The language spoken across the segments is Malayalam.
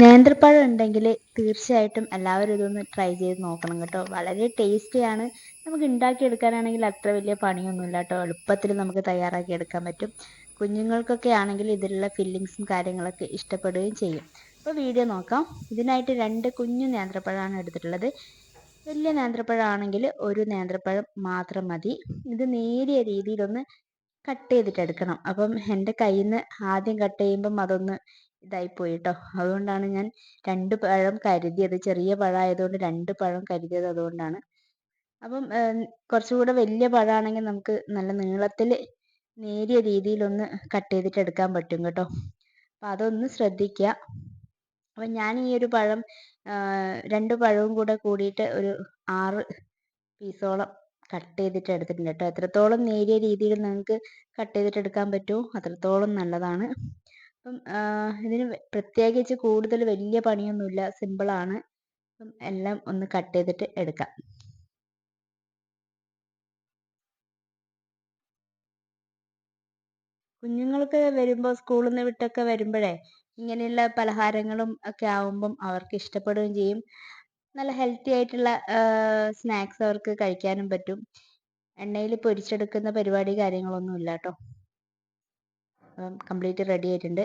നേന്ത്രപ്പഴം ഉണ്ടെങ്കിൽ തീർച്ചയായിട്ടും എല്ലാവരും ഇതൊന്ന് ട്രൈ ചെയ്ത് നോക്കണം കേട്ടോ. വളരെ ടേസ്റ്റിയാണ് നമുക്ക് ഉണ്ടാക്കിയെടുക്കാനാണെങ്കിൽ അത്ര വലിയ പണിയൊന്നുമില്ല കേട്ടോ. എളുപ്പത്തിൽ നമുക്ക് തയ്യാറാക്കി എടുക്കാൻ പറ്റും. കുഞ്ഞുങ്ങൾക്കൊക്കെ ആണെങ്കിൽ ഇതിലുള്ള ഫില്ലിങ്സും കാര്യങ്ങളൊക്കെ ഇഷ്ടപ്പെടുകയും ചെയ്യും. അപ്പോൾ വീഡിയോ നോക്കാം. ഇതിനായിട്ട് രണ്ട് കുഞ്ഞു നേന്ത്രപ്പഴമാണ് എടുത്തിട്ടുള്ളത്. വലിയ നേന്ത്രപ്പഴമാണെങ്കിൽ ഒരു നേന്ത്രപ്പഴം മാത്രം മതി. ഇത് നേരിയ രീതിയിലൊന്ന് കട്ട് ചെയ്തിട്ട് എടുക്കണം അപ്പം എന്റെ കയ്യിൽ നിന്ന് ആദ്യം കട്ട് ചെയ്യുമ്പം അതൊന്ന് ഇതായിപ്പോയി കേട്ടോ അതുകൊണ്ടാണ് ഞാൻ രണ്ട് പഴം കരുതിയത്. ചെറിയ പഴമായതുകൊണ്ട് രണ്ട് പഴം കരുതിയത് അതുകൊണ്ടാണ്. അപ്പം കുറച്ചുകൂടെ വലിയ പഴമാണെങ്കിൽ നമുക്ക് നല്ല നീളത്തിൽ നേരിയ രീതിയിലൊന്ന് കട്ട് ചെയ്തിട്ട് എടുക്കാൻ പറ്റും കേട്ടോ. അപ്പം അതൊന്ന് ശ്രദ്ധിക്കുക അപ്പം ഞാൻ ഈ ഒരു പഴം രണ്ട് പഴവും കൂടെ കൂടിയിട്ട് ഒരു ആറ് പീസോളം കട്ട് ചെയ്തിട്ട് എടുത്തിട്ടുണ്ട് കേട്ടോ. എത്രത്തോളം നേരിയ രീതിയിൽ നിങ്ങൾക്ക് കട്ട് ചെയ്തിട്ട് എടുക്കാൻ പറ്റുമോ അത്രത്തോളം നല്ലതാണ്. അപ്പം ഇതിന് പ്രത്യേകിച്ച് കൂടുതൽ വലിയ പണിയൊന്നുമില്ല. സിമ്പിളാണ് അപ്പം എല്ലാം ഒന്ന് കട്ട് ചെയ്തിട്ട് എടുക്കാം. കുഞ്ഞുങ്ങൾക്ക് വരുമ്പോൾ സ്കൂളിൽ നിന്ന് വിട്ടൊക്കെ വരുമ്പോഴേ ഇങ്ങനെയുള്ള പലഹാരങ്ങളും ഒക്കെ ആവുമ്പം അവർക്ക് ഇഷ്ടപ്പെടുകയും ചെയ്യും. നല്ല ഹെൽത്തി ആയിട്ടുള്ള സ്നാക്സ് അവർക്ക് കഴിക്കാനും പറ്റും. എണ്ണയിൽ പൊരിച്ചെടുക്കുന്ന പരിപാടി കാര്യങ്ങളൊന്നും ഇല്ല കേട്ടോ കംപ്ലീറ്റ് റെഡി ആയിട്ടുണ്ട്.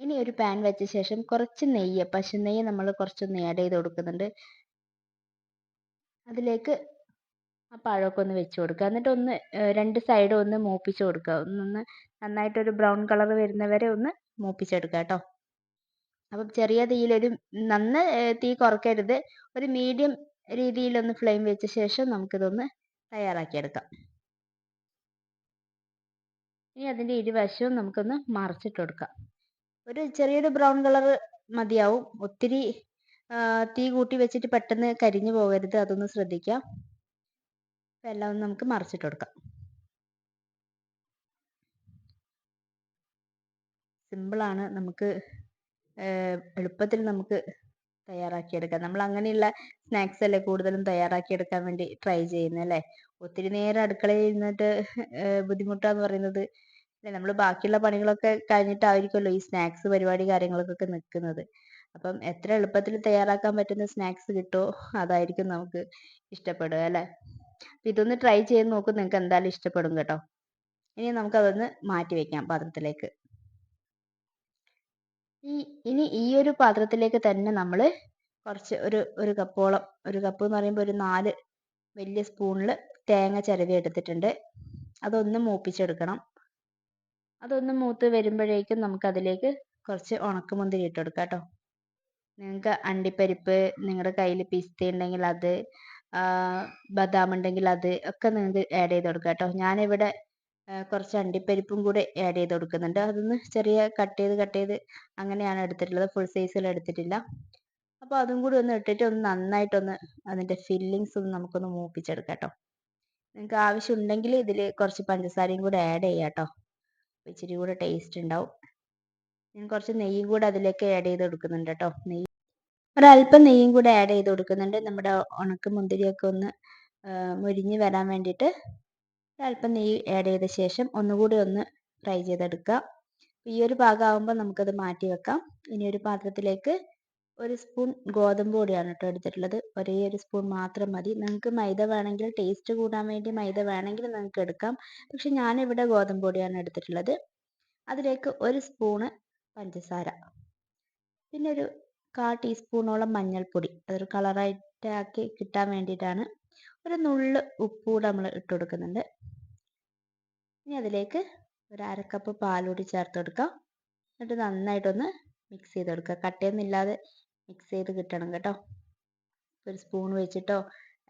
ഇനി ഒരു പാൻ വെച്ച ശേഷം കുറച്ച് നെയ്യ് പശു നെയ്യ് നമ്മൾ കുറച്ചൊന്ന് ആഡ് ചെയ്ത് കൊടുക്കുന്നുണ്ട്. അതിലേക്ക് ആ പഴമൊക്കെ ഒന്ന് വെച്ച് കൊടുക്കുക. എന്നിട്ട് ഒന്ന് രണ്ട് സൈഡും ഒന്ന് മൂപ്പിച്ച് കൊടുക്കുക. ഒന്ന് നന്നായിട്ടൊരു ബ്രൗൺ കളർ വരുന്നവരെ ഒന്ന് മൂപ്പിച്ചെടുക്കുക കേട്ടോ. അപ്പം ചെറിയ തീയിലൊരു നന്ന തീ കുറയ്ക്കരുത് ഒരു മീഡിയം രീതിയിലൊന്ന് ഫ്ലെയിം വെച്ച ശേഷം നമുക്കിതൊന്ന് തയ്യാറാക്കിയെടുക്കാം. ഇനി അതിന്റെ ഇരുവശവും നമുക്കൊന്ന് മറിച്ചിട്ട് കൊടുക്കാം ഒരു ചെറിയൊരു ബ്രൗൺ കളർ മതിയാവും. ഒത്തിരി തീ കൂട്ടി വെച്ചിട്ട് പെട്ടെന്ന് കരിഞ്ഞു പോകരുത്. അതൊന്ന് ശ്രദ്ധിക്കാം. അപ്പം എല്ലാം ഒന്ന് നമുക്ക് മറിച്ചിട്ട് കൊടുക്കാം സിമ്പിളാണ് നമുക്ക് എളുപ്പത്തിൽ നമുക്ക് തയ്യാറാക്കിയെടുക്കാം. നമ്മൾ അങ്ങനെയുള്ള സ്നാക്സ് അല്ലേ കൂടുതലും തയ്യാറാക്കിയെടുക്കാൻ വേണ്ടി ട്രൈ ചെയ്യുന്നത് അല്ലേ? ഒത്തിരി നേരം അടുക്കളയിൽ ഇരുന്നിട്ട് ബുദ്ധിമുട്ടാന്ന് പറയുന്നത് അല്ലേ നമ്മൾ ബാക്കിയുള്ള പണികളൊക്കെ കഴിഞ്ഞിട്ടായിരിക്കുമല്ലോ ഈ സ്നാക്സ് പരിപാടി കാര്യങ്ങൾക്കൊക്കെ നിൽക്കുന്നത് അപ്പം എത്ര എളുപ്പത്തിൽ തയ്യാറാക്കാൻ പറ്റുന്ന സ്നാക്സ് കിട്ടുമോ അതായിരിക്കും നമുക്ക് ഇഷ്ടപ്പെടുക അല്ലേ? ഇതൊന്ന് ട്രൈ ചെയ്ത് നോക്ക് നിങ്ങൾക്ക് എന്തായാലും ഇഷ്ടപ്പെടും കേട്ടോ. ഇനി നമുക്ക് അതൊന്ന് മാറ്റി വെക്കാം പാത്രത്തിലേക്ക്. ഈ ഇനി ഈ ഒരു പാത്രത്തിലേക്ക് തന്നെ നമ്മൾ കുറച്ച് ഒരു ഒരു കപ്പോളം ഒരു കപ്പ് എന്ന് പറയുമ്പോൾ ഒരു നാല് വലിയ സ്പൂണിൽ തേങ്ങ ചിരവി എടുത്തിട്ടുണ്ട് അതൊന്ന് മൂപ്പിച്ചെടുക്കണം. അതൊന്ന് മൂത്ത് വരുമ്പോഴേക്കും നമുക്ക് അതിലേക്ക് കുറച്ച് ഉണക്കമുന്തിരി ഇട്ട് കൊടുക്കാം കേട്ടോ. നിങ്ങൾക്ക് അണ്ടിപ്പരിപ്പ് നിങ്ങളുടെ കയ്യിൽ പിസ്ത ഉണ്ടെങ്കിൽ അത് ബദാം ഉണ്ടെങ്കിൽ അത് ഒക്കെ നിങ്ങൾക്ക് ആഡ് ചെയ്ത് കൊടുക്കാം കേട്ടോ. ഞാനിവിടെ കുറച്ച് അണ്ടിപ്പരിപ്പും കൂടെ ആഡ് ചെയ്ത് കൊടുക്കുന്നുണ്ട്. അതൊന്ന് ചെറിയ കട്ട് ചെയ്ത് കട്ട് ചെയ്ത് അങ്ങനെയാണ് എടുത്തിട്ടുള്ളത്. ഫുൾ സൈസിൽ എടുത്തിട്ടില്ല. അപ്പോൾ അതും കൂടി ഒന്ന് ഇട്ടിട്ട് ഒന്ന് നന്നായിട്ടൊന്ന് അതിന്റെ ഫില്ലിങ്സ് ഒന്ന് നമുക്കൊന്ന് മൂപ്പിച്ചെടുക്കാം കേട്ടോ. നിങ്ങൾക്ക് ആവശ്യമുണ്ടെങ്കിൽ ഇതിൽ കുറച്ച് പഞ്ചസാരയും കൂടെ ആഡ് ചെയ്യാം കേട്ടോ. ഇച്ചിരി കൂടെ ടേസ്റ്റ് ഉണ്ടാവും ഞാൻ കുറച്ച് നെയ്യും കൂടെ അതിലേക്ക് ആഡ് ചെയ്ത് കൊടുക്കുന്നുണ്ട് കേട്ടോ നെയ്യ് ഒരല്പം നെയ്യും കൂടെ ആഡ് ചെയ്ത് കൊടുക്കുന്നുണ്ട്. നമ്മുടെ ഉണക്ക മുന്തിരിയൊക്കെ ഒന്ന് മുരിഞ്ഞ് വരാൻ വേണ്ടിയിട്ട് ഒരല്പം നെയ്യ് ആഡ് ചെയ്ത ശേഷം ഒന്നുകൂടി ഒന്ന് ഫ്രൈ ചെയ്തെടുക്കുക ഈ ഒരു പാകമാകുമ്പോൾ നമുക്കത് മാറ്റി വെക്കാം. ഇനി ഒരു പാത്രത്തിലേക്ക് ഒരു സ്പൂൺ ഗോതമ്പ് പൊടിയാണ് കേട്ടോ എടുത്തിട്ടുള്ളത്. ഒരേ ഒരു സ്പൂൺ മാത്രം മതി. നിങ്ങൾക്ക് മൈദ വേണമെങ്കിൽ ടേസ്റ്റ് കൂടാൻ വേണ്ടി മൈദ വേണമെങ്കിൽ നിങ്ങൾക്ക് എടുക്കാം. പക്ഷെ ഞാനിവിടെ ഗോതമ്പ് പൊടിയാണ് എടുത്തിട്ടുള്ളത്. അതിലേക്ക് ഒരു സ്പൂണ് പഞ്ചസാര. പിന്നെ ഒരു കാ ടീസ്പൂണോളം മഞ്ഞൾപ്പൊടി. അതൊരു കളറായിട്ട് ആക്കി കിട്ടാൻ വേണ്ടിയിട്ടാണ്. ഒരു നുള്ള് ഉപ്പ് കൂടെ നമ്മൾ ഇട്ട് കൊടുക്കുന്നുണ്ട്. ഇനി അതിലേക്ക് ഒരു അര കപ്പ് പാലുകൂടി ചേർത്ത് കൊടുക്കാം. എന്നിട്ട് നന്നായിട്ടൊന്ന് മിക്സ് ചെയ്ത് കൊടുക്കുക. കട്ടയൊന്നുമില്ലാതെ മിക്സ് ചെയ്ത് കിട്ടണം കേട്ടോ. ഒരു സ്പൂൺ വെച്ചിട്ടോ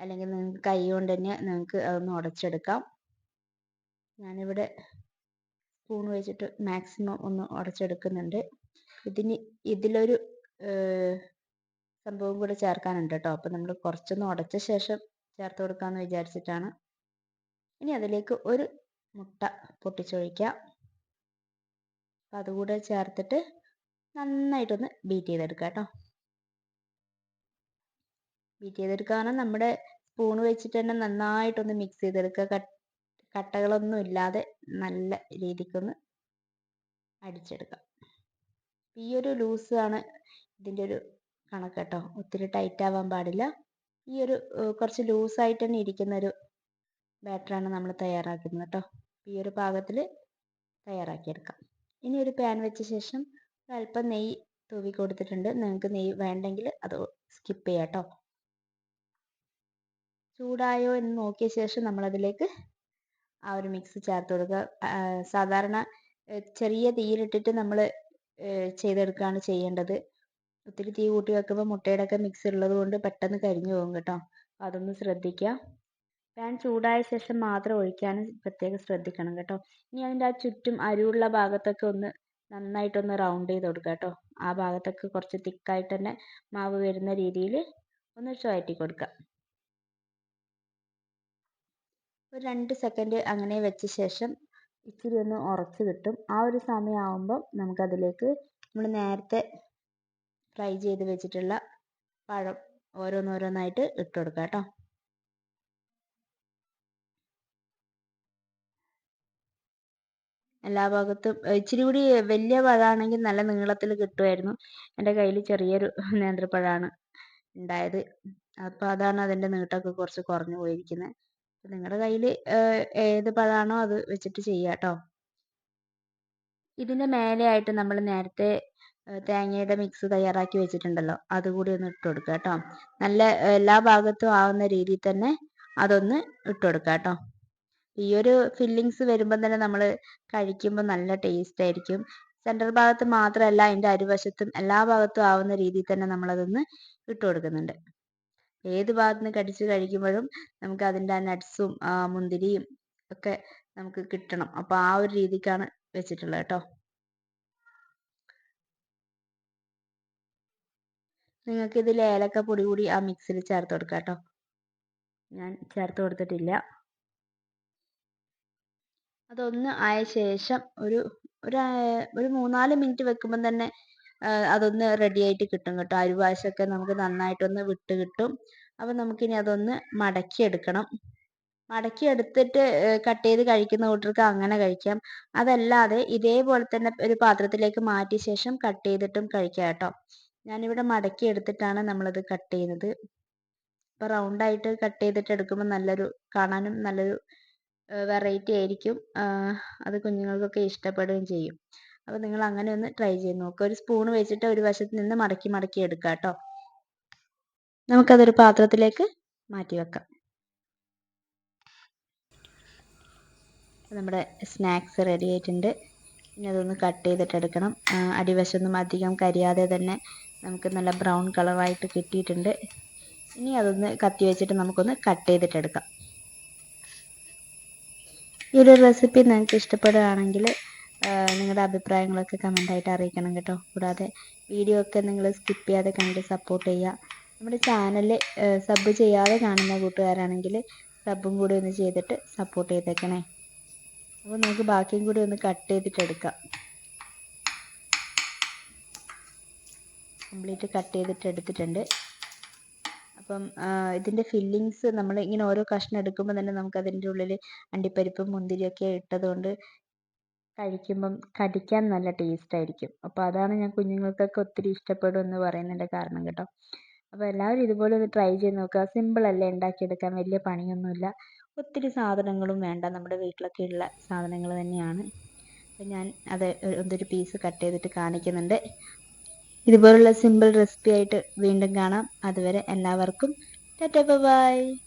അല്ലെങ്കിൽ നിങ്ങൾക്ക് കൈ കൊണ്ട് തന്നെ നിങ്ങൾക്ക് അതൊന്ന് ഉടച്ചെടുക്കാം ഞാനിവിടെ സ്പൂൺ വെച്ചിട്ട് മാക്സിമം ഒന്ന് ഉടച്ചെടുക്കുന്നുണ്ട് ഇതിന് ഇതിലൊരു സംഭവം കൂടെ ചേർക്കാനുണ്ട് കേട്ടോ. അപ്പോൾ നമ്മൾ കുറച്ചൊന്ന് ഉടച്ച ശേഷം ചേർത്ത് കൊടുക്കാമെന്ന് വിചാരിച്ചിട്ടാണ്. ഇനി അതിലേക്ക് ഒരു മുട്ട പൊട്ടിച്ചൊഴിക്കാം. അപ്പോൾ അതുകൂടെ ചേർത്തിട്ട് നന്നായിട്ടൊന്ന് ബീറ്റ് ചെയ്തെടുക്കുക കേട്ടോ. ബീറ്റ് ചെയ്തെടുക്കാന്ന് നമ്മുടെ സ്പൂൺ വെച്ചിട്ട് തന്നെ നന്നായിട്ടൊന്ന് മിക്സ് ചെയ്തെടുക്കുക കട്ടകളൊന്നും ഇല്ലാതെ നല്ല രീതിക്കൊന്ന് അടിച്ചെടുക്കാം. ഈ ഒരു ലൂസ് ആണ് ഇതിന്റെ ഒരു കണക്ക് കേട്ടോ. ഒത്തിരി ടൈറ്റ് ആവാൻ പാടില്ല. ഈ ഒരു കുറച്ച് ലൂസായിട്ട് തന്നെ ഇരിക്കുന്ന ഒരു ബാറ്ററാണ് നമ്മൾ തയ്യാറാക്കുന്നത് കേട്ടോ. ഈ ഒരു പാകത്തിൽ തയ്യാറാക്കിയെടുക്കാം. ഇനി ഒരു പാൻ വെച്ച ശേഷം അല്പം നെയ്യ് തൂവി കൊടുത്തിട്ടുണ്ട്. നിങ്ങൾക്ക് നെയ്യ് വേണ്ടെങ്കിൽ അത് സ്കിപ്പ് ചെയ്യാം കേട്ടോ. ചൂടായോ എന്ന് നോക്കിയ ശേഷം നമ്മൾ അതിലേക്ക് ആ ഒരു മിക്സ് ചേർത്ത് കൊടുക്കുക. സാധാരണ ചെറിയ തീയിലിട്ടിട്ട് നമ്മൾ ചെയ്തെടുക്കുകയാണ് ചെയ്യേണ്ടത്. ഒത്തിരി തീ കൂട്ടി വെക്കുമ്പോൾ മുട്ടയുടെ ഒക്കെ മിക്സ് ഉള്ളത് കൊണ്ട് പെട്ടെന്ന് കരിഞ്ഞു പോകും കേട്ടോ. അതൊന്ന് ശ്രദ്ധിക്കുക. പാൻ ചൂടായ ശേഷം മാത്രം ഒഴിക്കാൻ പ്രത്യേകം ശ്രദ്ധിക്കണം കേട്ടോ. ഇനി അതിന്റെ ആ ചുറ്റും അരിവുള്ള ഭാഗത്തൊക്കെ ഒന്ന് നന്നായിട്ടൊന്ന് റൗണ്ട് ചെയ്ത് കൊടുക്കുക കേട്ടോ. ആ ഭാഗത്തൊക്കെ കുറച്ച് തിക്കായിട്ട് തന്നെ മാവ് വരുന്ന രീതിയിൽ ഒന്ന് ചുഴറ്റി കൊടുക്കുക. ഒരു രണ്ട് സെക്കൻഡ് അങ്ങനെ വെച്ച ശേഷം ഇച്ചിരി ഒന്ന് ഉറച്ച് കിട്ടും. ആ ഒരു സമയമാകുമ്പം നമുക്കതിലേക്ക് നമ്മൾ നേരത്തെ ഫ്രൈ ചെയ്ത് വെച്ചിട്ടുള്ള പഴം ഓരോന്നോരോന്നായിട്ട് ഇട്ട് കൊടുക്കുക കേട്ടോ. എല്ലാ ഭാഗത്തും ഇച്ചിരി കൂടി വലിയ പഴമാണെങ്കിൽ നല്ല നീളത്തിൽ കിട്ടുമായിരുന്നു എന്റെ കയ്യിൽ ചെറിയൊരു നേന്ത്രപ്പഴമാണ് ഉണ്ടായത്. അപ്പോൾ അതാണ് അതിന്റെ നീട്ടമൊക്കെ കുറച്ച് കുറഞ്ഞു പോയിരിക്കുന്നത് നിങ്ങളുടെ കയ്യിൽ ഏത് പഴമാണോ അത് വെച്ചിട്ട് ചെയ്യാട്ടോ കേട്ടോ ഇതിന്റെ മേലെയായിട്ട് നമ്മൾ നേരത്തെ തേങ്ങയുടെ മിക്സ് തയ്യാറാക്കി വെച്ചിട്ടുണ്ടല്ലോ അതുകൂടി ഒന്ന് ഇട്ട് കൊടുക്കുക കേട്ടോ നല്ല എല്ലാ ഭാഗത്തും ആവുന്ന രീതിയിൽ തന്നെ അതൊന്ന് ഇട്ട് കൊടുക്കുക കേട്ടോ ഈ ഒരു ഫില്ലിങ്സ് വരുമ്പോൾ തന്നെ നമ്മൾ കഴിക്കുമ്പോൾ നല്ല ടേസ്റ്റ് ആയിരിക്കും. സെൻട്രൽ ഭാഗത്ത് മാത്രമല്ല അതിന്റെ അരുവശത്തും എല്ലാ ഭാഗത്തും ആവുന്ന രീതിയിൽ തന്നെ നമ്മളതൊന്ന് ഇട്ട് കൊടുക്കുന്നുണ്ട്. ഏത് ഭാഗത്ത് നിന്ന് കടിച്ച് കഴിക്കുമ്പോഴും നമുക്ക് അതിന്റെ ആ നട്ട്സും മുന്തിരിയും ഒക്കെ നമുക്ക് കിട്ടണം. അപ്പോൾ ആ ഒരു രീതിക്കാണ് വെച്ചിട്ടുള്ളത് കേട്ടോ. നിങ്ങൾക്ക് ഇതിൽ ഏലക്ക പൊടി കൂടി ആ മിക്സിൽ ചേർത്ത് കൊടുക്കാം കേട്ടോ. ഞാൻ ചേർത്ത് കൊടുത്തിട്ടില്ല. അതൊന്ന് ആയ ശേഷം ഒരു ഒരു ഒരു മൂന്നാൽ മിനിറ്റ് വെക്കുമ്പം തന്നെ അതൊന്ന് റെഡി ആയിട്ട് കിട്ടും കേട്ടോ. അരിവാശൊക്കെ നമുക്ക് നന്നായിട്ടൊന്ന് വിട്ട് കിട്ടും. അപ്പം നമുക്കിനി അതൊന്ന് മടക്കി എടുക്കണം മടക്കി എടുത്തിട്ട് കട്ട് ചെയ്ത് കഴിക്കുന്ന കൂട്ടർക്ക് അങ്ങനെ കഴിക്കാം. അതല്ലാതെ ഇതേപോലെ തന്നെ ഒരു പാത്രത്തിലേക്ക് മാറ്റിയ ശേഷം കട്ട് ചെയ്തിട്ടും കഴിക്കാം കേട്ടോ. ഞാനിവിടെ മടക്കി എടുത്തിട്ടാണ് നമ്മളത് കട്ട് ചെയ്യുന്നത്. അപ്പോൾ റൗണ്ടായിട്ട് കട്ട് ചെയ്തിട്ട് എടുക്കുമ്പോൾ നല്ലൊരു കാണാനും നല്ലൊരു വെറൈറ്റി ആയിരിക്കും. അത് കുഞ്ഞുങ്ങൾക്കൊക്കെ ഇഷ്ടപ്പെടുകയും ചെയ്യും. അപ്പോൾ നിങ്ങൾ അങ്ങനെ ഒന്ന് ട്രൈ ചെയ്ത് നോക്കുക ഒരു സ്പൂൺ വെച്ചിട്ട് ഒരു വശത്ത് നിന്ന് മടക്കി മടക്കി എടുക്കുക കേട്ടോ നമുക്കതൊരു പാത്രത്തിലേക്ക് മാറ്റി വെക്കാം. നമ്മുടെ സ്നാക്സ് റെഡി ആയിട്ടുണ്ട്. ഇനി അതൊന്ന് കട്ട് ചെയ്തിട്ട് എടുക്കണം. അടിവശമൊന്നും അധികം കരിയാതെ തന്നെ നമുക്ക് നല്ല ബ്രൗൺ കളറായിട്ട് കിട്ടിയിട്ടുണ്ട്. ഇനി അതൊന്ന് കത്തി വെച്ചിട്ട് നമുക്കൊന്ന് കട്ട് ചെയ്തിട്ട് എടുക്കാം. ഈ ഒരു റെസിപ്പി നിങ്ങൾക്ക് ഇഷ്ടപ്പെടുകയാണെങ്കിൽ നിങ്ങളുടെ അഭിപ്രായങ്ങളൊക്കെ കമന്റായിട്ട് അറിയിക്കണം കേട്ടോ. കൂടാതെ വീഡിയോ ഒക്കെ നിങ്ങൾ സ്കിപ്പ് ചെയ്യാതെ കണ്ട് സപ്പോർട്ട് ചെയ്യുക. നമ്മുടെ ചാനൽ സബ് ചെയ്യാതെ കാണുന്ന കൂട്ടുകാരാണെങ്കിൽ സബും കൂടി ഒന്ന് ചെയ്തിട്ട് സപ്പോർട്ട് ചെയ്തേക്കണേ. അപ്പോൾ നമുക്ക് ബാക്കിയും കൂടി ഒന്ന് കട്ട് ചെയ്തിട്ട് എടുക്കാം. കംപ്ലീറ്റ് കട്ട് ചെയ്തിട്ട് എടുത്തിട്ടുണ്ട്. അപ്പം ഇതിന്റെ ഫില്ലിങ്സ് നമ്മൾ ഇങ്ങനെ ഓരോ കഷ്ണം എടുക്കുമ്പോൾ തന്നെ നമുക്ക് അതിന്റെ ഉള്ളിൽ അണ്ടിപ്പരിപ്പും മുന്തിരിയൊക്കെ ഇട്ടതുകൊണ്ട് കഴിക്കുമ്പം കടിക്കാൻ നല്ല ടേസ്റ്റ് ആയിരിക്കും. അപ്പോൾ അതാണ് ഞാൻ കുഞ്ഞുങ്ങൾക്കൊക്കെ ഒത്തിരി ഇഷ്ടപ്പെടും എന്ന് പറയുന്നതിന്റെ കാരണം കേട്ടോ. അപ്പോൾ എല്ലാവരും ഇതുപോലെ ഒന്ന് ട്രൈ ചെയ്ത് നോക്കുക. സിമ്പിൾ അല്ലേ ഉണ്ടാക്കിയെടുക്കാൻ വലിയ പണിയൊന്നുമില്ല. ഒത്തിരി സാധനങ്ങളും വേണ്ട. നമ്മുടെ വീട്ടിലൊക്കെ ഉള്ള സാധനങ്ങൾ തന്നെയാണ്. അപ്പോൾ ഞാൻ അത് ഒരു പീസ് കട്ട് ചെയ്തിട്ട് കാണിക്കുന്നുണ്ട്. ഇതുപോലുള്ള സിമ്പിൾ റെസിപ്പി ആയിട്ട് വീണ്ടും കാണാം. അതുവരെ എല്ലാവർക്കും ടാറ്റ ബൈ